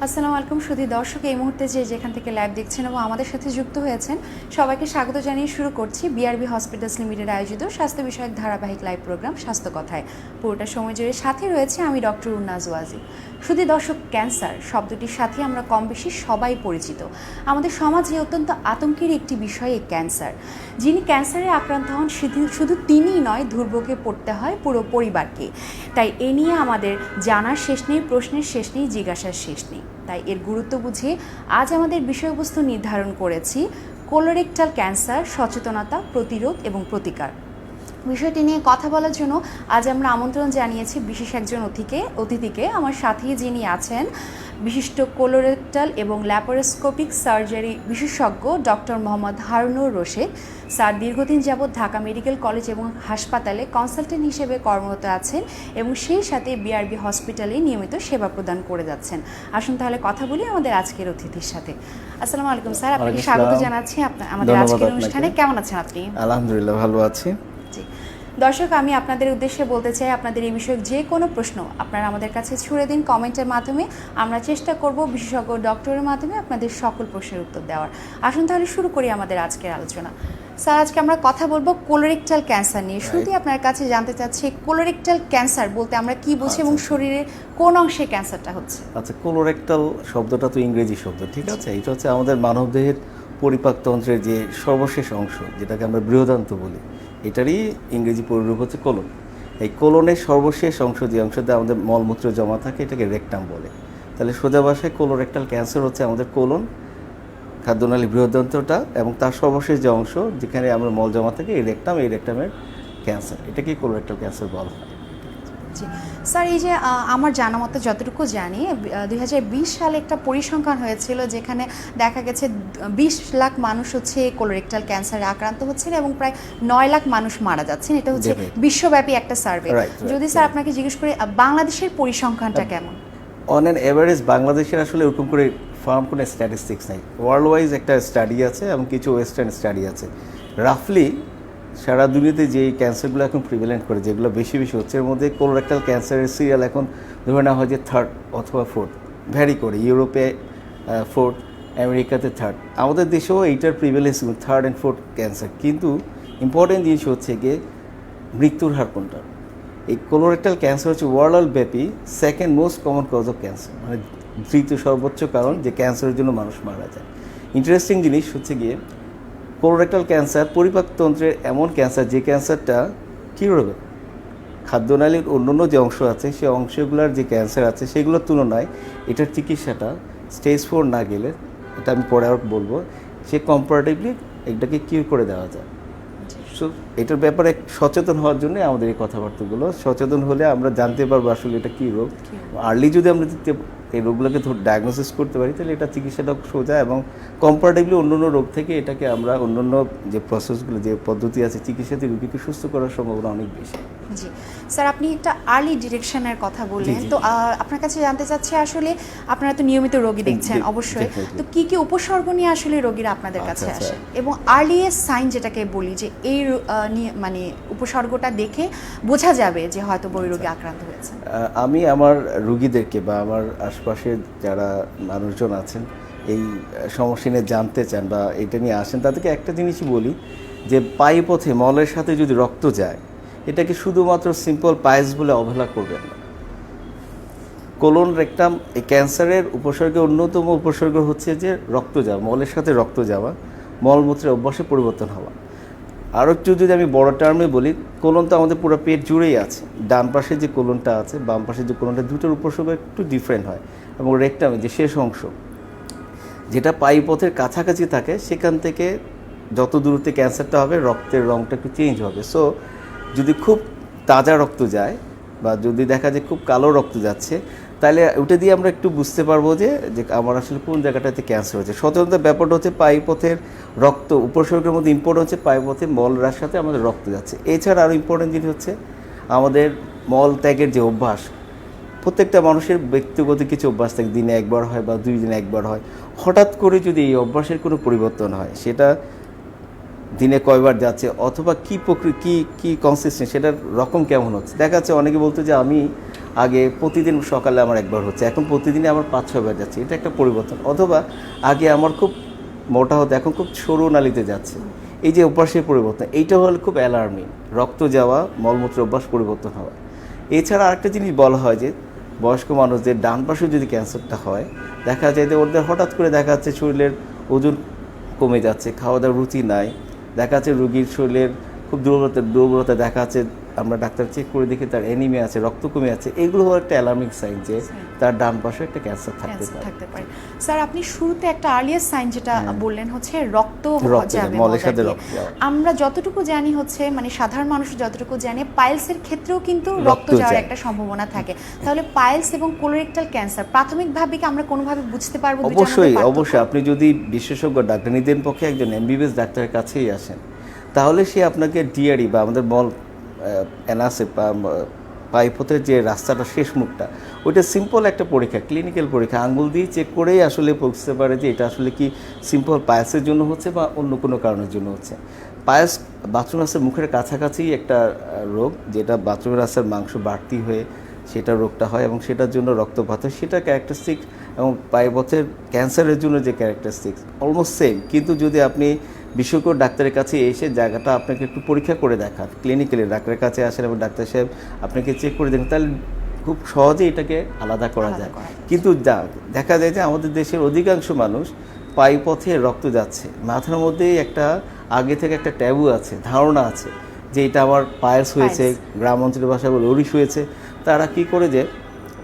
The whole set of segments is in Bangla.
আসসালামু আলাইকুম সুধী দর্শক, এই মুহূর্তে যে যেখান থেকে লাইভ দেখছেন এবং আমাদের সাথে যুক্ত হয়েছেন, সবাইকে স্বাগত জানিয়ে শুরু করছি বিআরবি হসপিটালস লিমিটেড আয়োজিত স্বাস্থ্য বিষয়ক ধারাবাহিক লাইভ প্রোগ্রাম স্বাস্থ্য কথায়। পুরোটা সময় জুড়ে সাথে রয়েছে আমি ডক্টর উন্নাজ ওয়াজি সুধী দর্শক ক্যান্সার শব্দটির সাথে আমরা কম বেশি সবাই পরিচিত। আমাদের সমাজে অত্যন্ত আতঙ্কের একটি বিষয় এই ক্যান্সার যিনি ক্যান্সারে আক্রান্ত হন শুধু- শুধু তিনিই নয়, দুর্ভোগে পড়তে হয় পুরো পরিবারকে। তাই এ নিয়ে আমাদের জানার শেষ নেই, প্রশ্নের শেষ নেই, জিজ্ঞাসার শেষ নেই। তাই এর গুরুত্ব বুঝে আজ আমাদের বিষয়বস্তু নির্ধারণ করেছি কোলোরেক্টাল ক্যান্সার সচেতনতা, প্রতিরোধ এবং প্রতিকার। বিষয়টি নিয়ে কথা বলার জন্য আজ আমরা আমন্ত্রণ জানিয়েছি বিশেষ একজন অতিথিকে অতিথিকে। আমার সাথেই যিনি আছেন বিশিষ্ট কোলোরেক্টাল এবং ল্যাপারোস্কোপিক সার্জারি বিশেষজ্ঞ ডক্টর মোহাম্মদ হারুনুর রশিদ। স্যার দীর্ঘদিন যাবৎ ঢাকা মেডিকেল কলেজ এবং হাসপাতালে কনসালটেন্ট হিসেবে কর্মরত আছেন এবং সেই সাথে বিআরবি হসপিটালে নিয়মিত সেবা প্রদান করে যাচ্ছেন। আসুন তাহলে কথা বলি আমাদের আজকের অতিথির সাথে। আসসালামু আলাইকুম স্যার আপনাকে স্বাগত জানাচ্ছি আপনা- আমাদের আজকের অনুষ্ঠানে। কেমন আছেন আপনি? আলহামদুলিল্লাহ ভালো আছি। দর্শক আমি আপনাদের উদ্দেশ্যে বলতে চাই আপনাদের এই বিষয়ে যে কোনো প্রশ্ন আপনারা আমাদের কাছে ছুড়ে দিন কমেন্টের মাধ্যমে। আমরা চেষ্টা করব বিশেষজ্ঞ ডক্টরের মাধ্যমে আপনাদের সকল প্রশ্নের উত্তর দেওয়ার। আসুন তাহলে শুরু করি আমাদের আজকের আলোচনা। স্যার আজকে আমরা কথা বলব কোলোরেক্টাল ক্যান্সার নিয়ে। শুরুতেই আপনার কাছে জানতে চাচ্ছি কোলোরেক্টাল ক্যান্সার বলতে আমরা কি বুঝি এবং আচ্ছা। শরীরের কোন অংশে ক্যান্সারটা হচ্ছে? আচ্ছা কোলোরেক্টাল শব্দটা তো ইংরেজি শব্দ ঠিক আছে? এটা হচ্ছে আমাদের মানবদেহের পরিপাকতন্ত্রের যে সর্বশেষ অংশ যেটাকে আমরা বৃহদান্ত বলি। এটারই ইংরেজি পরিরূপ হচ্ছে কোলন। এই কোলনের সর্বশেষ অংশ যে অংশতে আমাদের মলমূত্র জমা থাকে, এটাকে রেকটাম বলে। তাহলে সোজা ভাষায় কোলোরেক্টাল ক্যান্সার হচ্ছে আমাদের কোলন, খাদ্যনালী বৃহদান্তটা এবং তার সর্বশেষ যে অংশ যেখানে আমরা মল জমা থাকে, এই রেকটাম, এই রেকটামের ক্যান্সার। এটাকেই কোলোরেক্টাল ক্যান্সার বলা হয়। জি স্যার এই যে আমার জানা মতো যতটুকু জানি দুই হাজার বিশ সালে একটা পরিসংখ্যান হয়েছিল যেখানে দেখা গেছে বিশ লাখ মানুষ হচ্ছে কোলোরেক্টাল ক্যান্সারে আক্রান্ত হচ্ছেন এবং প্রায় নয় লাখ মানুষ মারা যাচ্ছেন। এটা হচ্ছে বিশ্বব্যাপী একটা সার্ভে যদি স্যার আপনাকে জিজ্ঞেস করি বাংলাদেশের পরিসংখ্যানটা কেমন? অন অ্যান এভারেজ বাংলাদেশের আসলে ওরকম করে ফার্ম কোনো স্ট্যাটিস্টিক্স নেই। ওয়ার্ল্ড ওয়াইজ একটা স্টাডি আছে এবং কিছু ওয়েস্টার্ন স্টাডি আছে। রাফলি সারা দুনিয়াতে যে ক্যান্সারগুলো এখন প্রিভেলেন্ট করে, যেগুলো বেশি বেশি হচ্ছে, এর মধ্যে কোলোরেক্টাল ক্যান্সারের সিরিয়াল এখন ধরে নেওয়া হয় যে থার্ড অথবা ফোর্থ ভ্যারি করে। ইউরোপে ফোর্থ আমেরিকাতে থার্ড আমাদের দেশেও এইটার prevalence third and fourth cancer কিন্তু ইম্পর্টেন্ট জিনিস হচ্ছে গিয়ে মৃত্যুর হার কোনটা? এই কোলোরেক্টাল ক্যান্সার হচ্ছে ওয়ার্ল্ড ব্যাপী second most common cause of cancer মানে তৃতীয় সর্বোচ্চ কারণ যে ক্যান্সারের জন্য মানুষ মারা যায়। ইন্টারেস্টিং জিনিস হচ্ছে গিয়ে কোলোরেক্টাল ক্যান্সার পরিপাকতন্ত্রের এমন ক্যান্সার যে ক্যান্সারটা কী কিউরেবল খাদ্যনালীর অন্যান্য যে অংশ আছে সেই অংশগুলোর যে ক্যান্সার আছে সেগুলোর তুলনায় এটার চিকিৎসাটা স্টেজ ফোর না গেলে এটা আমি পরে আর বলব সে কম্পারেটিভলি এটাকে কিউর করে দেওয়া যায়। সো এটার ব্যাপারে সচেতন হওয়ার জন্য আমাদের এই কথাবার্তাগুলো সচেতন হলে আমরা জানতে পারব আসলে এটা কী রোগ। আর্লি যদি আমরা দিতে- এই রোগগুলোকে ডায়াগনোসিস করতে পারি তাহলে এটা চিকিৎসাটা সোজা এবং কম্পারেটিভলি অন্য অন্য রোগ থেকে এটাকে আমরা অন্য অন্য যে প্রসেসগুলো যে পদ্ধতি আছে চিকিৎসাতে রোগীকে সুস্থ করার সম্ভাবনা অনেক বেশি। জি। স্যার আপনি একটা আর্লি ডিরেকশনের কথা বললেন। তো আপনার কাছে জানতে চাচ্ছি আসলে আপনারা তো নিয়মিত রোগী দেখছেন অবশ্যই। তো কি কি উপসর্গ নিয়ে আসলে রোগীরা আপনাদের কাছে আচ্ছা, আচ্ছা। আসে? এবং আর্লিয়েস্ট সাইন যেটাকে বলি যে এই মানে উপসর্গটা দেখে বোঝা যাবে যে হয়তো বই রোগী আচ্ছা। আক্রান্ত হয়েছে। আমি আমার রুগীদেরকে বা আমার আশপাশে যারা মানুষজন আছেন, এই সমস্যা নিয়ে জানতে চান বা এটা নিয়ে আসেন, তাদেরকে একটা জিনিসই বলি যে পায়ে পথে মলের সাথে যদি রক্ত যায়, এটাকে শুধুমাত্র সিম্পল পায়েস বলে অবহেলা করবেন না। কোলন রেকটাম, এই ক্যান্সারের উপসর্গের অন্যতম উপসর্গ হচ্ছে যে রক্ত যাওয়া, মলের সাথে রক্ত যাওয়া, মলমূত্রের অভ্যাসে পরিবর্তন হওয়া। আরও একটু যদি আমি বড় টার্মে বলি কোলন তো আমাদের পুরো পেট জুড়েই আছে। ডান পাশে যে কোলনটা আছে, বাম পাশে যে কোলনটা দুটোর উপসর্গ একটু ডিফারেন্ট হয়। এবং রেকটামে যে শেষ অংশ, যেটা পাইপথের কাছাকাছি থাকে, সেখান থেকে যত দূরত্বে ক্যান্সারটা হবে, রক্তের রঙটা একটু চেঞ্জ হবে। সো যদি খুব তাজা রক্ত যায়, বা যদি দেখা যায় খুব কালো রক্ত যাচ্ছে তাহলে ওটা দিয়ে আমরা একটু বুঝতে পারব যে যে আমার আসলে কোন জায়গাটাতে ক্যান্সার হচ্ছে সাধারণত ব্যাপারটা হচ্ছে পাইপথের রক্ত, উপসর্গের মধ্যে ইম্পর্টেন্ট হচ্ছে পাইপথে মলরার সাথে আমাদের রক্ত যাচ্ছে। এছাড়া আরও ইম্পর্টেন্ট জিনিস হচ্ছে আমাদের মল ত্যাগের যে অভ্যাস, প্রত্যেকটা মানুষের ব্যক্তিগত কিছু অভ্যাস থাকে, দিনে একবার হয় বা দুই দিনে একবার হয়। হঠাৎ করে যদি এই অভ্যাসের কোনো পরিবর্তন হয়, সেটা দিনে কয়বার যাচ্ছে, অথবা কী প্রক্রিয়া, কী কী কনসিস্টেন্ট সেটার রকম কেমন হচ্ছে? দেখা যাচ্ছে অনেকে বলতো যে আমি আগে প্রতিদিন সকালে আমার একবার হচ্ছে, এখন প্রতিদিনই আমার পাঁচ ছবার যাচ্ছে। এটা একটা পরিবর্তন। অথবা আগে আমার খুব মোটা হতো, এখন খুব সরু নালিতে যাচ্ছে। এই যে অভ্যাসের পরিবর্তন, এইটা হলো খুব অ্যালার্মিং রক্ত যাওয়া, মলমূত্র অভ্যাস পরিবর্তন হওয়া। এছাড়া আরেকটা জিনিস বলা হয় যে, বয়স্ক মানুষদের ডান পাশে যদি ক্যান্সারটা হয়, দেখা যায় যে ওদের হঠাৎ করে দেখা যাচ্ছে শরীরের ওজন কমে যাচ্ছে খাওয়া দাওয়ার রুচি নাই। দেখা যাচ্ছে রুগীর শরীরের খুব দুর্বলতা দুর্বলতা দেখা যাচ্ছে আমরা ডাক্তার চেক করে দেখি তার এনিমিয়া আছে রক্ত কমে আছে এগুলো হলো একটা অ্যালার্মিং সাইন যে তার ডান পাশে একটা ক্যান্সার থাকতে পারে। থাকতে পারে। স্যার আপনি শুরুতে একটা আর্লিয়ার সাইন যেটা বললেন হচ্ছে রক্ত যাবে সাথে রক্ত আমরা যতটুকু জানি হচ্ছে মানে সাধারণ মানুষ যতটুকু জানে পাইলসের ক্ষেত্রেও কিন্তু রক্ত যাওয়ার একটা সম্ভাবনা থাকে। তাহলে পাইলস এবং কোলোরেক্টাল ক্যান্সার প্রাথমিকভাবে কি আমরা কোনোভাবে বুঝতে পারব অবশ্যই অবশ্যই। আপনি যদি বিশেষজ্ঞ ডাক্তার নিতেন পক্ষে একজন এমবিবিএস ডাক্তারের কাছেই আসেন তাহলে সে আপনাকে ডিআরই বা আমাদের মল এনআসে পাইপথের যে রাস্তাটা শেষ মুখটা, ওইটা সিম্পল একটা পরীক্ষা ক্লিনিক্যাল পরীক্ষা আঙ্গুল দিয়ে চেক করেই আসলে বুঝতে পারে যে এটা আসলে কি সিম্পল পায়াসের জন্য হচ্ছে বা অন্য কোনো কারণের জন্য হচ্ছে। পায়াস বাথরুম রাস্তার মুখের কাছাকাছি একটা রোগ, যেটা বাথরুম রাস্তার মাংস বাড়তি হয়ে সেটা রোগটা হয় এবং সেটার জন্য রক্তপাত হয়। সেটা ক্যারেক্টারিস্টিক এবং পাইপথের ক্যান্সারের জন্য যে ক্যারেক্টারিস্টিক্স অলমোস্ট সেম কিন্তু যদি আপনি বিশেষজ্ঞ ডাক্তারের কাছে এসে জায়গাটা আপনাকে একটু পরীক্ষা করে দেখান ক্লিনিক্যালি ডাক্তারের কাছে আসেন এবং ডাক্তার সাহেব আপনাকে চেক করে দেখেন তাহলে খুব সহজে এটাকে আলাদা করা যায়। কিন্তু যা দেখা যায় যে আমাদের দেশের অধিকাংশ মানুষ পাইপথে রক্ত যাচ্ছে। মাথার মধ্যেই একটা আগে থেকে একটা ট্যাবু আছে ধারণা আছে যে এটা আমার পায়েস হয়েছে গ্রাম অঞ্চলের ভাষায় বলে ওরিশ হয়েছে। তারা কি করে যে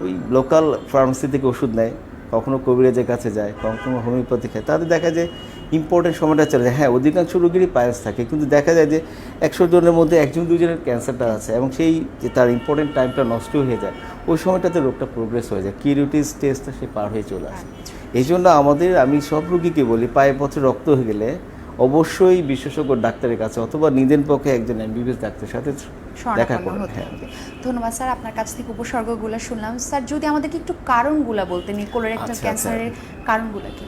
ওই লোকাল ফার্মেসি থেকে ওষুধ নেয় কখনো কবিরাজের কাছে যায় কখনো হোমিওপ্যাথি খায়। তাদের দেখা যায় ইম্পর্টেন্ট সময়টা চলে যায়। হ্যাঁ অধিকাংশ রোগীরই পায়েস থাকে কিন্তু দেখা যায় যে একশো জনের মধ্যে একজন দুজনের ক্যান্সারটা আছে এবং সেই যে তার ইম্পর্টেন্ট টাইমটা নষ্ট হয়ে যায় ওই সময়টাতে রোগটা প্রোগ্রেস হয়ে যায়। কিউরিটিস টেস্টটা সে পার হয়ে চলে আসে। এই জন্য আমাদের আমি সব রোগীকে বলি পায়ে পথে রক্ত হয়ে গেলে অবশ্যই বিশেষজ্ঞ ডাক্তারের কাছে অথবা নিজের পক্ষে একজন এমবিবিএস ডাক্তারের সাথে দেখা করুন ধন্যবাদ স্যার আপনার কাছ থেকে উপসর্গগুলো শুনলাম। স্যার যদি আমাদেরকে একটু কারণগুলো বলতেন এই কোলোরেক্টাল আচ্ছা, আচ্ছা। ক্যান্সারের কারণগুলো কি?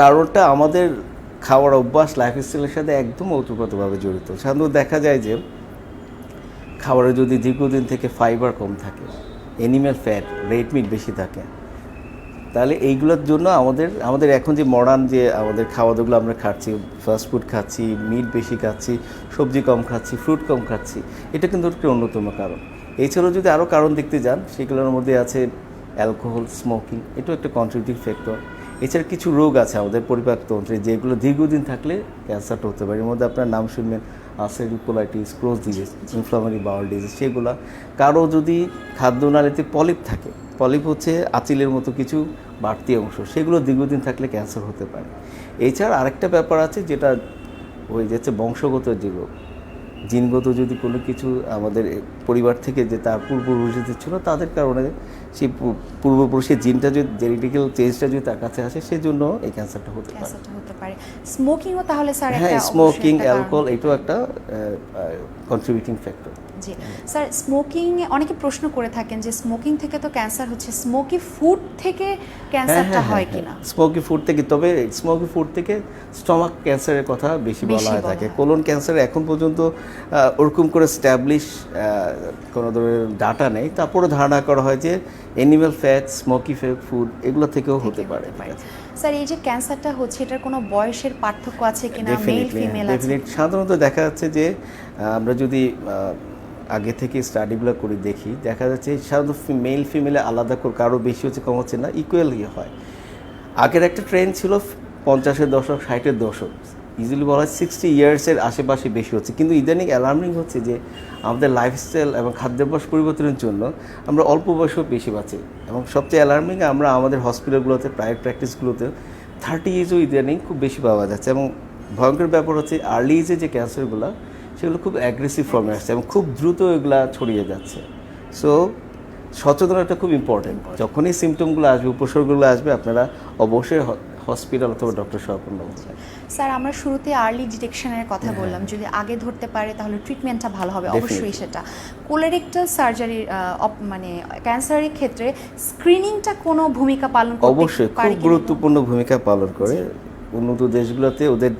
কারণটা আমাদের খাওয়ার অভ্যাস লাইফস্টাইলের সাথে একদম ওতপ্রোতভাবে জড়িত। সাধারণত দেখা যায় যে, খাবারে যদি দীর্ঘদিন থেকে ফাইবার কম থাকে এনিম্যাল ফ্যাট রেড মিট বেশি থাকে, তাহলে এইগুলোর জন্য আমাদের আমাদের এখন যে মডার্ন যে আমাদের খাওয়া দাওয়াগুলো আমরা খাচ্ছি ফাস্ট ফুড খাচ্ছি মিট বেশি খাচ্ছি, সবজি কম খাচ্ছি ফ্রুট কম খাচ্ছি, এটা কিন্তু একটা অন্যতম কারণ। এছাড়াও যদি আরও কারণ দেখতে যান, সেগুলোর মধ্যে আছে অ্যালকোহল স্মোকিং এটাও একটা কন্ট্রিবিউটিভ ফ্যাক্টর এছাড়া কিছু রোগ আছে আমাদের পরিপাকতন্ত্রে, যেগুলো দীর্ঘদিন থাকলে ক্যান্সারটা হতে পারে। এর মধ্যে আপনার নাম শুনবেন ulcerative colitis Crohn's disease inflammatory bowel disease সেগুলো। কারও যদি খাদ্যনালীতে পলিপ থাকে, পলিপ হচ্ছে আচিলের মতো কিছু বাড়তি অংশ, সেগুলো দীর্ঘদিন থাকলে ক্যান্সার হতে পারে। এছাড়া আরেকটা ব্যাপার আছে যেটা হয়ে যাচ্ছে বংশগত যে রোগ। জিনগত যদি কোনো কিছু আমাদের পরিবার থেকে যে তার পূর্বপুরুষদের ছিল তাদের কারণে সেই পূর্বপুরুষের জিনটা যদি জেনেটিক্যাল চেঞ্জটা যদি তার কাছে আসে সেজন্য এই ক্যান্সারটা হতে পারে। ক্যান্সারটা হতে পারে। স্মোকিংও তাহলে স্যার হ্যাঁ স্মোকিং। অ্যালকোহল এটাও একটা কন্ট্রিবিউটিং ফ্যাক্টর জি। স্যার স্মোকিং অনেকে প্রশ্ন করে থাকেন যে স্মোকিং থেকে তো ক্যান্সার হচ্ছে স্মোকি ফুড থেকে ক্যান্সারটা হয় কিনা? স্মোকি ফুড থেকে তবে স্মোকি ফুড থেকে স্টমাক ক্যান্সারের কথা বেশি বলা হয়ে থাকে। কোলন ক্যান্সার এখন পর্যন্ত ওরকম করে স্ট্যাবলিশ কোনো ধরনের ডাটা নেই। তারপরে ধারণা করা হয় যে অ্যানিম্যাল ফ্যাট স্মোকি ফুড এগুলো থেকেও হতে পারে স্যার এই যে ক্যান্সারটা হচ্ছে এটার কোনো বয়সের পার্থক্য আছে কিনা? মেল ফিমেল আছে সাধারণত দেখা যাচ্ছে যে আমরা যদি আগে থেকে স্টাডিগুলো করে দেখি। দেখা যাচ্ছে সাধারণত মেল ফিমেলে আলাদা করে কারও বেশি হচ্ছে, কম হচ্ছে না ইকুয়ালি হয়। আগের একটা ট্রেন্ড ছিল পঞ্চাশের দশক, ষাটের দশক। ইজিলি বলা হয় সিক্সটি ইয়ার্সের আশেপাশে বেশি হচ্ছে। কিন্তু ইদানিং অ্যালার্মিং হচ্ছে যে আমাদের লাইফস্টাইল এবং খাদ্যাভ্যাস পরিবর্তনের জন্য আমরা অল্প বয়সেও বেশি বাঁচি এবং সবচেয়ে অ্যালার্মিং আমরা আমাদের হসপিটালগুলোতে প্রাইভেট প্র্যাকটিসগুলোতে থার্টি এজও ইদানিং খুব বেশি পাওয়া যাচ্ছে। এবং ভয়ঙ্কর ব্যাপার হচ্ছে আর্লি এজে যে ক্যান্সারগুলো সেগুলো খুব অ্যাগ্রেসিভ ফর্মে আসছে এবং খুব দ্রুত এগুলা ছড়িয়ে যাচ্ছে। সো সচেতনতা খুব ইম্পর্টেন্ট যখনই সিমটমগুলো আসবে উপসর্গগুলো আসবে আপনারা অবশ্যই হসপিটাল অথবা ডক্টর হবেন স্যার আমরা শুরুতে আর্লি ডিটেকশনের কথা বললাম। যদি আগে ধরতে পারে তাহলে ট্রিটমেন্টটা ভালো হবে। অবশ্যই সেটা। কোলোরেক্টাল সার্জারির মানে ক্যান্সারের ক্ষেত্রে স্ক্রিনিংটা কোনো ভূমিকা পালন অবশ্যই খুব গুরুত্বপূর্ণ ভূমিকা পালন করে। উন্নত দেশগুলোতে ওদের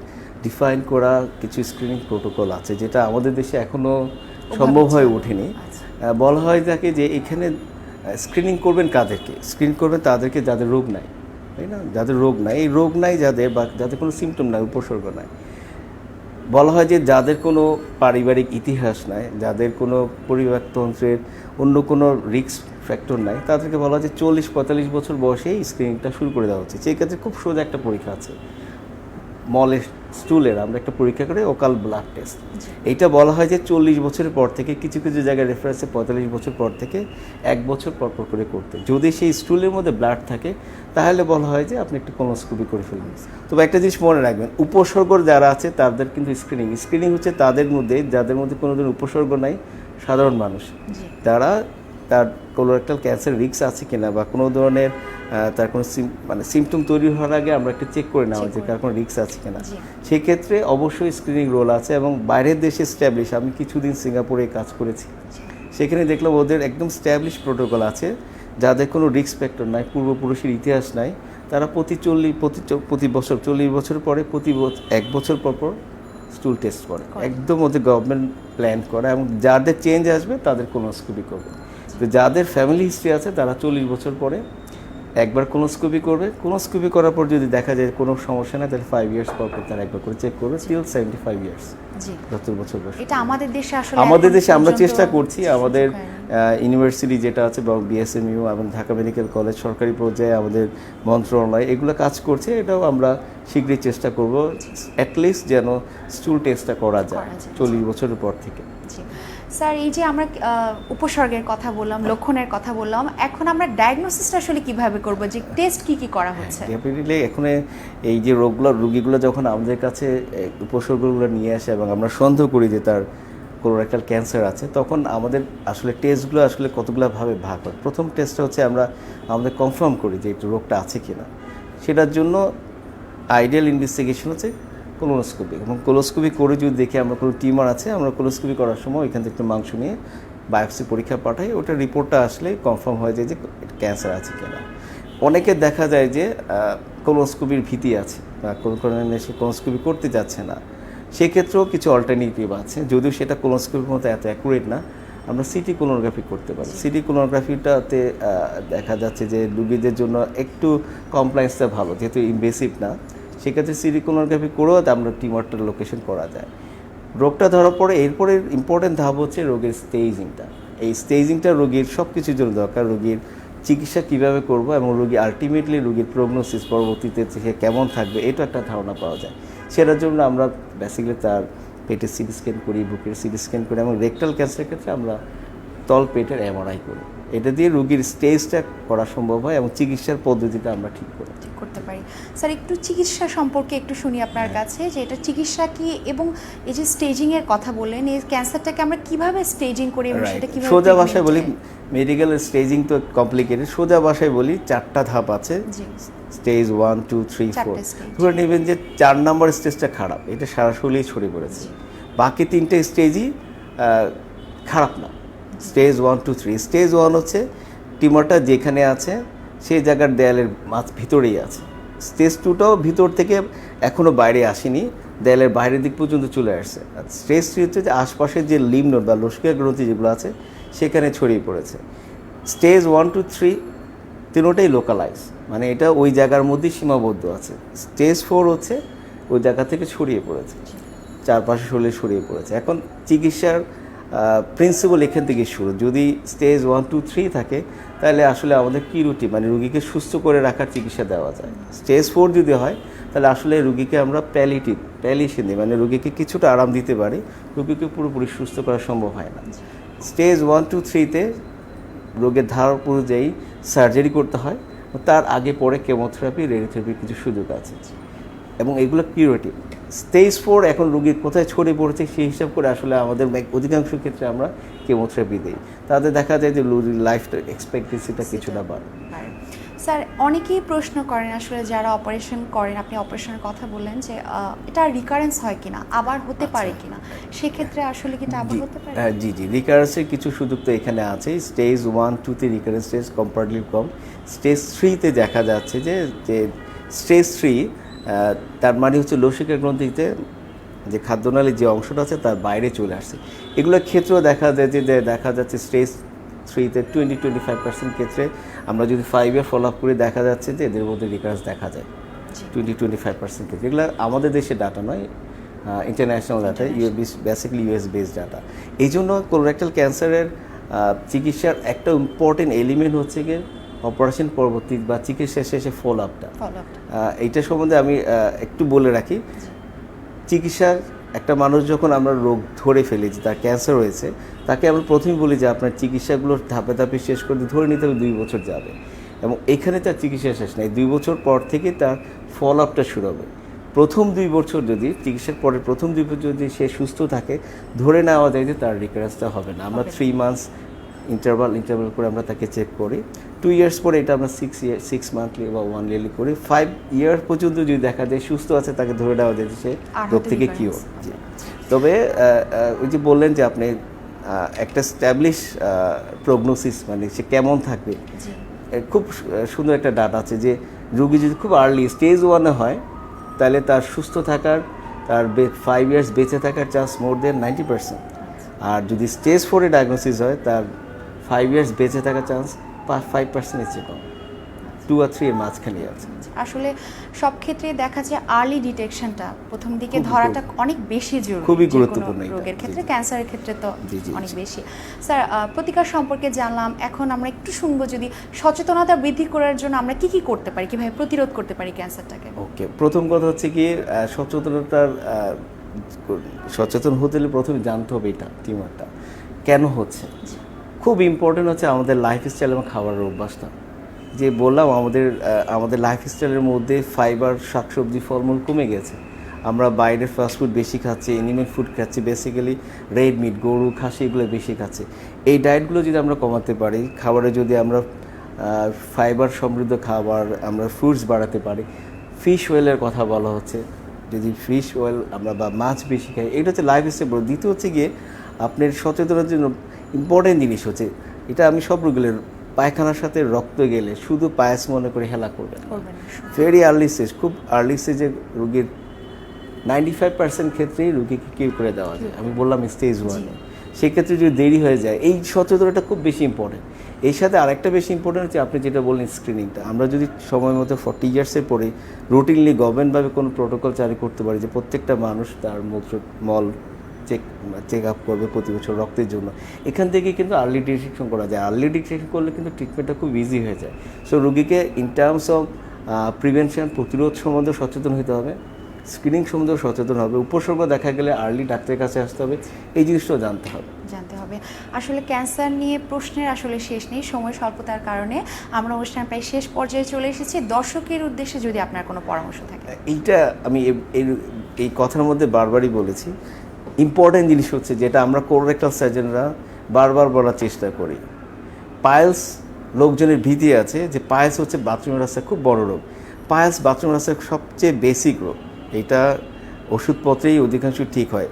ডিফাইন করা কিছু স্ক্রিনিং প্রোটোকল আছে যেটা আমাদের দেশে এখনও সম্ভব হয়ে ওঠেনি। আচ্ছা। বলা হয় যাকে যে এখানে স্ক্রিনিং করবেন কাদেরকে? স্ক্রিন করবেন তাদেরকে যাদের রোগ নাই তাই না? যাদের রোগ নাই এই রোগ নাই যাদের বা যাদের কোনো সিমটম নাই উপসর্গ নাই। বলা হয় যে যাদের কোনো পারিবারিক ইতিহাস নাই যাদের কোনো পরিবারতন্ত্রের অন্য কোনো রিস্ক ফ্যাক্টর নাই তাদেরকে বলা হয় যে চল্লিশ পঁয়তাল্লিশ বছর বয়সেই স্ক্রিনিংটা শুরু করে দেওয়া হচ্ছে সেই ক্ষেত্রে খুব সোজা একটা পরীক্ষা আছে। মলের স্টুলের আমরা একটা পরীক্ষা করে ওকাল ব্লাড টেস্ট। এইটা বলা হয় যে চল্লিশ বছরের পর থেকে কিছু কিছু জায়গায় রেফারেন্সে পঁয়তাল্লিশ বছর পর থেকে এক বছর পর পর করে করতে। যদি সেই স্টুলের মধ্যে ব্লাড থাকে তাহলে বলা হয় যে আপনি একটু কলোস্কোপি করে ফেলবেন তবে একটা জিনিস মনে রাখবেন উপসর্গ যারা আছে তাদের কিন্তু স্ক্রিনিং স্ক্রিনিং হচ্ছে তাদের মধ্যে যাদের মধ্যে কোনো ধরনের উপসর্গ নাই সাধারণ মানুষ। তারা তার কোলোরেক্টাল ক্যান্সার রিক্স আছে কিনা বা কোনো ধরনের তার কোনো সিম- মানে সিমটম তৈরি হওয়ার আগে আমরা একটু চেক করে নেওয়া যে করে তার কোনো রিক্স আছে কিনা। সেক্ষেত্রে অবশ্যই স্ক্রিনিং রোল আছে এবং বাইরের দেশে স্ট্যাবলিশ আমি কিছুদিন সিঙ্গাপুরে কাজ করেছি। সেখানে দেখলাম ওদের একদম স্ট্যাবলিশ প্রোটোকল আছে যাদের কোনো রিক্স ফ্যাক্টর নাই পূর্বপুরুষের ইতিহাস নাই। তারা প্রতি চল্লিশ প্রতি প্রতি বছর চল্লিশ বছর পরে প্রতি এক বছর পর পর স্টুল টেস্ট করে। একদম ওদের গভর্নমেন্ট প্ল্যান করা এবং যাদের চেঞ্জ আসবে তাদের কোনো কোনোস্কোপি করবে তো যাদের ফ্যামিলি হিস্ট্রি আছে তারা চল্লিশ বছর পরে একবার কোনোস্কোপি করবে। কোনোস্কোপি করার পর যদি দেখা যায় কোনো সমস্যা না তাহলে ফাইভ ইয়ার্স পর পর তারা একবার করে চেক করবে টিল সেভেন্টি ফাইভ ইয়ার্স সত্তর বছর বয়স। এটা আমাদের দেশে আসলে আমাদের দেশে আমরা চেষ্টা করছি আমাদের ইউনিভার্সিটি যেটা আছে বা বিএসএমইউ এবং ঢাকা মেডিকেল কলেজ সরকারি পর্যায়ে আমাদের মন্ত্রণালয় এগুলো কাজ করছে এটাও আমরা শীঘ্রই চেষ্টা করব অ্যাটলিস্ট যেন স্টুল টেস্টটা করা যায়। চল্লিশ বছরের পর থেকে। স্যার এই যে আমরা উপসর্গের কথা বললাম লক্ষণের কথা বললাম এখন আমরা ডায়াগনোসিসটা আসলে কীভাবে করব? যে টেস্ট কি কি করা হচ্ছে? ডেফিনেটলি এখন এই যে রোগগুলো রোগীগুলো যখন আমাদের কাছে উপসর্গগুলো নিয়ে আসে এবং আমরা সন্দেহ করি যে তার কোলোরেক্টাল ক্যান্সার আছে তখন আমাদের আসলে টেস্টগুলো আসলে কতগুলো ভাবে ভাগ হয়? প্রথম টেস্টটা হচ্ছে আমরা আমাদের কনফার্ম করি যে একটু রোগটা আছে কিনা। সেটার জন্য আইডিয়াল ইনভেস্টিগেশন হচ্ছে কোলোনোস্কোপি এবং কোলোস্কোপি করে যদি দেখি আমরা কোনো টিউমার আছে আমরা কোলোস্কোপি করার সময় ওইখান থেকে একটু মাংস নিয়ে বায়োপসি পরীক্ষা পাঠাই। ওটা রিপোর্টটা আসলে কনফার্ম হয়ে যায় যে ক্যান্সার আছে কিনা। অনেকে দেখা যায় যে কোলোস্কোপির ভীতি আছে বা কোনো কারণে সে কোলোস্কোপি করতে যাচ্ছে না। সেক্ষেত্রেও কিছু অল্টারনেটিভ আছে। যদিও সেটা কোলোস্কোপির মতো এত অ্যাকুরেট না আমরা সিটি কোলোনোগ্রাফি করতে পারি। সিটি কোলোনোগ্রাফিটাতে দেখা যাচ্ছে যে রুগীদের জন্য একটু কমপ্লায়েন্সটা ভালো যেহেতু ইনভেসিভ না। সেক্ষেত্রে সিটি কোলোনোগ্রাফি করেও আমরা টিমারটার লোকেশন করা যায়। রোগটা ধরার পরে এরপরে ইম্পর্টেন্ট ধাপ হচ্ছে রোগের স্টেজিংটা এই স্টেজিংটা রোগীর সব কিছুর জন্য দরকার। রোগীর চিকিৎসা কীভাবে করব এবং রোগী আলটিমেটলি রোগীর প্রগনোসিস পরবর্তীতে সে কেমন থাকবে, এটা একটা ধারণা পাওয়া যায়। সেটার জন্য আমরা বেসিক্যালি তার পেটের সিটি স্ক্যান করি, বুকের সিটি স্ক্যান করি এবং রেকটাল ক্যান্সারের ক্ষেত্রে আমরা তল পেটের এমআরআই করি। এটা দিয়ে রোগীর স্টেজটা করা সম্ভব হয় এবং চিকিৎসার পদ্ধতিটা আমরা ঠিক করি। ঠিক করতে পারি। স্যার একটু চিকিৎসা সম্পর্কে একটু শুনি আপনার হ্যাঁ। কাছে যে এটা চিকিৎসা কি এবং এই যে স্টেজিং এর কথা বললেন এই ক্যান্সারটাকে আমরা কীভাবে স্টেজিং করি এবং. সেটা কীভাবে সোজা ভাষায় বলি মেডিকেল স্টেজিং তো কমপ্লিকেটেড সোজা ভাষায় বলি চারটা ধাপ আছে। Stage one two three four. ধরে নেবেন যে চার নম্বর স্টেজটা খারাপ। এটা সারা শরীরে ছড়িয়ে পড়েছে। বাকি তিনটে স্টেজই খারাপ না। Stage one two three. Stage one হচ্ছে টিমারটা যেখানে আছে, সেই জায়গার দেয়ালের মাঝ ভিতরেই আছে। স্টেজ টুটাও ভিতর থেকে এখনও বাইরে আসেনি, দেয়ালের বাইরের দিক পর্যন্ত চলে আসছে। আর স্টেজ থ্রি হচ্ছে যে আশপাশের যে লিম নোড বা লস্কিয়া গ্রন্থি যেগুলো আছে, সেখানে ছড়িয়ে পড়েছে। স্টেজ ওয়ান টু থ্রি তিনোটাই লোকালাইজ মানে এটা ওই জায়গার মধ্যেই সীমাবদ্ধ আছে। স্টেজ ফোর হচ্ছে ওই জায়গা থেকে ছড়িয়ে পড়েছে, চারপাশে শরীরে ছড়িয়ে পড়েছে। এখন চিকিৎসার প্রিন্সিপাল এখান থেকে শুরু। যদি স্টেজ ওয়ান টু থ্রি থাকে, তাহলে আসলে আমাদের কী রুটি? মানে রুগীকে সুস্থ করে রাখার চিকিৎসা দেওয়া যায়। স্টেজ ফোর যদি হয়, তাহলে আসলে রুগীকে আমরা প্যালিটিভ প্যালিশন দিই। মানে রুগীকে কিছুটা আরাম দিতে পারি। রুগীকে পুরোপুরি সুস্থ করা সম্ভব হয় না। স্টেজ ওয়ান টু থ্রিতে রোগের ধার অনুযায়ী সার্জারি করতে হয়। তার আগে পরে কেমোথেরাপি রেডিওথেরাপির কিছু সুযোগ আছে। এবং এগুলো কিউরেটিভ স্টেজ ফোর এখন রোগীর কোথায় ছড়িয়ে পড়েছে সেই হিসাব করে আসলে আমাদের অধিকাংশ ক্ষেত্রে আমরা কেমোথেরাপি দিই। তাতে দেখা যায় যে লাইফ এক্সপেক্টেন্সিটা কিছুটা বাড়ে। স্যার অনেকেই প্রশ্ন করেন আসলে যারা অপারেশন করেন আপনি অপারেশনের কথা বললেন যে এটা রিকারেন্স হয় কিনা আবার হতে পারে কিনা? সেক্ষেত্রে আসলে কি আবার হতে পারে? হ্যাঁ, জি জি রিকারেন্সের কিছু সুযোগ তো এখানে আছে। স্টেজ ওয়ান টুতে রিকারেন্স স্টেজ কম্পারেটিভ কম। স্টেজ থ্রিতে দেখা যাচ্ছে যে যে স্টেজ থ্রি তার মানে হচ্ছে লসিকা গ্রন্থিতে যে খাদ্যনালীর যে অংশটা আছে তার বাইরে চলে আসছে। এগুলোর ক্ষেত্রেও দেখা যায় যে দেখা যাচ্ছে স্টেজ থ্রিতে টোয়েন্টি টোয়েন্টি ফাইভ পার্সেন্ট ক্ষেত্রে আমরা যদি ফাইভ ইয়ার ফলো আপ করে দেখা যাচ্ছে যে এদের মধ্যে রিকারেন্স দেখা যায়। টোয়েন্টি টোয়েন্টি ফাইভ পার্সেন্ট ক্ষেত্রে। এগুলো আমাদের দেশের ডাটা নয় international data US basically US based data এই জন্য কোলোরেক্টাল ক্যান্সারের চিকিৎসার একটা ইম্পর্টেন্ট এলিমেন্ট হচ্ছে গিয়ে অপারেশন পরবর্তী বা চিকিৎসা শেষে ফলো আপটা এইটা সম্বন্ধে আমি একটু বলে রাখি। চিকিৎসার একটা মানুষ যখন আমরা রোগ ধরে ফেলি যে তার ক্যান্সার হয়েছে তাকে আমরা প্রথমেই বলি যে আপনার চিকিৎসাগুলো ধাপে ধাপে শেষ করতে ধরে নিতে হবে দুই বছর যাবে। এবং এখানে তার চিকিৎসা শেষ নাই। দুই বছর পর থেকে তার ফলো আপটা শুরু হবে। প্রথম দুই বছর যদি চিকিৎসার পরে প্রথম দুই বছর যদি সে সুস্থ থাকে ধরে নেওয়া যায় যে তার রিকারেন্সটা হবে না। আমরা থ্রি মান্থস ইন্টারভাল ইন্টারভাল করে আমরা তাকে চেক করি। টু ইয়ার্স পরে এটা আমরা সিক্স ইয়ার সিক্স মান্থলি বা ওয়ান ইয়ারলি করি। ফাইভ ইয়ার পর্যন্ত যদি দেখা যায় সুস্থ আছে তাকে ধরে নেওয়া যায় সে রোগ থেকে কিওর তবে ওই যে বললেন যে আপনি একটা স্ট্যাবলিশ প্রগনোসিস মানে সে কেমন থাকবে। খুব সুন্দর একটা ডাটা আছে যে রোগী যদি খুব আর্লি স্টেজ ওয়ানে হয় তাহলে তার সুস্থ থাকার তার ফাইভ ইয়ার্স বেঁচে থাকার chance more than ninety percent আর যদি স্টেজ ফোরে ডায়াগনোসিস হয় তার ফাইভ ইয়ার্স বেঁচে থাকার চান্স ফাইভ পার্সেন্ট চেয়ে কম। টু আর থ্রি এর মাঝখানে আছে। আসলে সব ক্ষেত্রে দেখা যায় আর্লি ডিটেকশনটা প্রথম দিকে ধরাটা অনেক বেশি জরুরি খুবই গুরুত্বপূর্ণ রোগের ক্ষেত্রে ক্যান্সারের ক্ষেত্রে তো অনেক বেশি। স্যার প্রতিকার সম্পর্কে জানলাম এখন আমরা একটু শুনব যদি সচেতনতা বৃদ্ধি করার জন্য আমরা কি কি করতে পারি কীভাবে প্রতিরোধ করতে পারি ক্যান্সারটাকে ওকে প্রথম কথা হচ্ছে কি সচেতনতার সচেতন হতে হলে প্রথমে জানতে হবে এটা টিউমারটা। কেন হচ্ছে? খুব ইম্পর্টেন্ট হচ্ছে আমাদের লাইফস্টাইল এবং খাবারের অভ্যাসটা। যে বললাম, আমাদের আমাদের লাইফস্টাইলের মধ্যে ফাইবার শাকসবজি, ফলমূল কমে গেছে। আমরা বাইরের ফাস্টফুড বেশি খাচ্ছি এনিমেল ফুড খাচ্ছি বেসিক্যালি রেড মিট গরু, খাসি এগুলো বেশি খাচ্ছি। এই ডায়েটগুলো যদি আমরা কমাতে পারি, খাবারে যদি আমরা ফাইবার সমৃদ্ধ খাবার, আমরা ফ্রুটস বাড়াতে পারি ফিশ ওয়েলের কথা বলা হচ্ছে। যদি ফিশ ওয়েল আমরা বা মাছ বেশি খাই, এটা হচ্ছে লাইফ স্টাইল দ্বিতীয় হচ্ছে গিয়ে, আপনার সচেতনার জন্য ইম্পর্টেন্ট জিনিস হচ্ছে এটা আমি সব রোগের পায়খানার সাথে রক্ত গেলে শুধু পায়েস মনে করে হেলা করবেন। ভেরি আর্লি স্টেজ খুব আর্লি স্টেজে রোগীর নাইনটি ফাইভ পার্সেন্ট ক্ষেত্রেই রুগীকে কিউ করে দেওয়া যায়। আমি বললাম স্টেজ ওয়ানে সেক্ষেত্রে যদি দেরি হয়ে যায় এই সচেতনতা খুব বেশি ইম্পর্টেন্ট এর সাথে আরেকটা বেশি ইম্পর্টেন্ট হচ্ছে আপনি যেটা বললেন স্ক্রিনিংটা আমরা যদি সময় মতো ফর্টি ইয়ার্সের পরে রুটিনলি গভর্নমেন্টভাবে কোনো প্রোটোকল চালু করতে পারি যে প্রত্যেকটা মানুষ তার মূত্র মল চেক চেক আপ করবে প্রতি বছর রক্তের জন্য। এখান থেকে কিন্তু আর্লি ডিটেকশন করা যায়। আর্লি ডিটেকশন করলে কিন্তু ট্রিটমেন্টটা খুব ইজি হয়ে যায়। সো রুগীকে ইন টার্মস অফ প্রিভেনশন প্রতিরোধ সম্বন্ধে সচেতন হতে হবে স্ক্রিনিং সম্বন্ধেও সচেতন হবে উপসর্গ দেখা গেলে আর্লি ডাক্তারের কাছে আসতে হবে এই জিনিসটাও জানতে হবে। জানতে হবে। আসলে ক্যান্সার নিয়ে প্রশ্নের আসলে শেষ নেই সময় স্বল্পতার কারণে আমরা অনুষ্ঠান প্রায় শেষ পর্যায়ে চলে এসেছি। দর্শকের উদ্দেশ্যে যদি আপনার কোনো পরামর্শ থাকে। এইটা আমি এই কথার মধ্যে বারবারই বলেছি ইম্পর্টেন্ট জিনিস হচ্ছে যেটা আমরা কোরেক্টাল সার্জনরা বারবার বলার চেষ্টা করি। পায়েলস লোকজনের ভীতি আছে যে পায়েলস হচ্ছে বাথরুমের রাস্তায় খুব বড় রোগ। পায়েলস বাথরুমের রাস্তায় সবচেয়ে বেসিক রোগ। এটা ওষুধপত্রেই অধিকাংশ ঠিক হয়।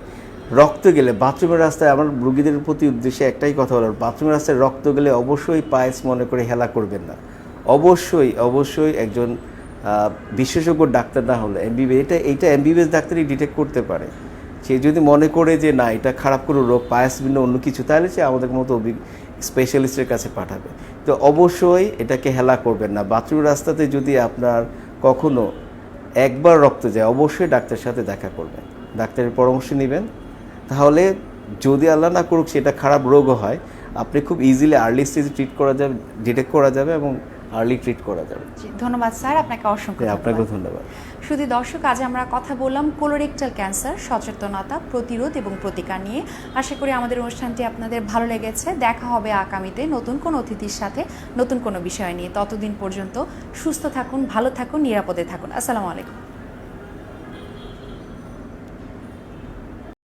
রক্ত গেলে বাথরুমের রাস্তায় আমার রুগীদের প্রতি উদ্দেশ্যে একটাই কথা বলার বাথরুমের রাস্তায় রক্ত গেলে অবশ্যই পায়েস মনে করে হেলা করবেন না। অবশ্যই অবশ্যই একজন বিশেষজ্ঞ ডাক্তার না হলে এমবিবি এটা এইটা এমবিবিএস ডাক্তারই ডিটেক্ট করতে পারে। সে যদি মনে করে যে না, এটা খারাপ কোনো রোগ, পায়াস ভিন্ন অন্য কিছু, তাহলে সে আমাদের মতো স্পেশালিস্টের কাছে পাঠাবে। তো অবশ্যই এটাকে হেলা করবেন না। বাথরুম রাস্তাতে যদি আপনার কখনো একবার রক্ত যায়, অবশ্যই ডাক্তারের সাথে দেখা করবেন। ডাক্তারের পরামর্শ নেবেন। তাহলে যদি আল্লাহ না করুক, সেটা খারাপ রোগও হয়। আপনি খুব ইজিলি আর্লি স্টেজে ট্রিট করা যাবে ডিটেক্ট করা যাবে এবং আর্লি ট্রিট করা যাবে। ধন্যবাদ স্যার আপনাকে অসংখ্য হ্যাঁ, আপনাকেও ধন্যবাদ। ধন্যবাদ। শুধু দর্শক আজ আমরা কথা বললাম কোলোরেক্টাল ক্যান্সার সচেতনতা প্রতিরোধ এবং প্রতিকার নিয়ে। আশা করি আমাদের অনুষ্ঠানটি আপনাদের ভালো লেগেছে। দেখা হবে আগামীতে নতুন কোনো অতিথির সাথে নতুন কোনো বিষয় নিয়ে। ততদিন পর্যন্ত সুস্থ থাকুন ভালো থাকুন নিরাপদে থাকুন। আসসালামু আলাইকুম।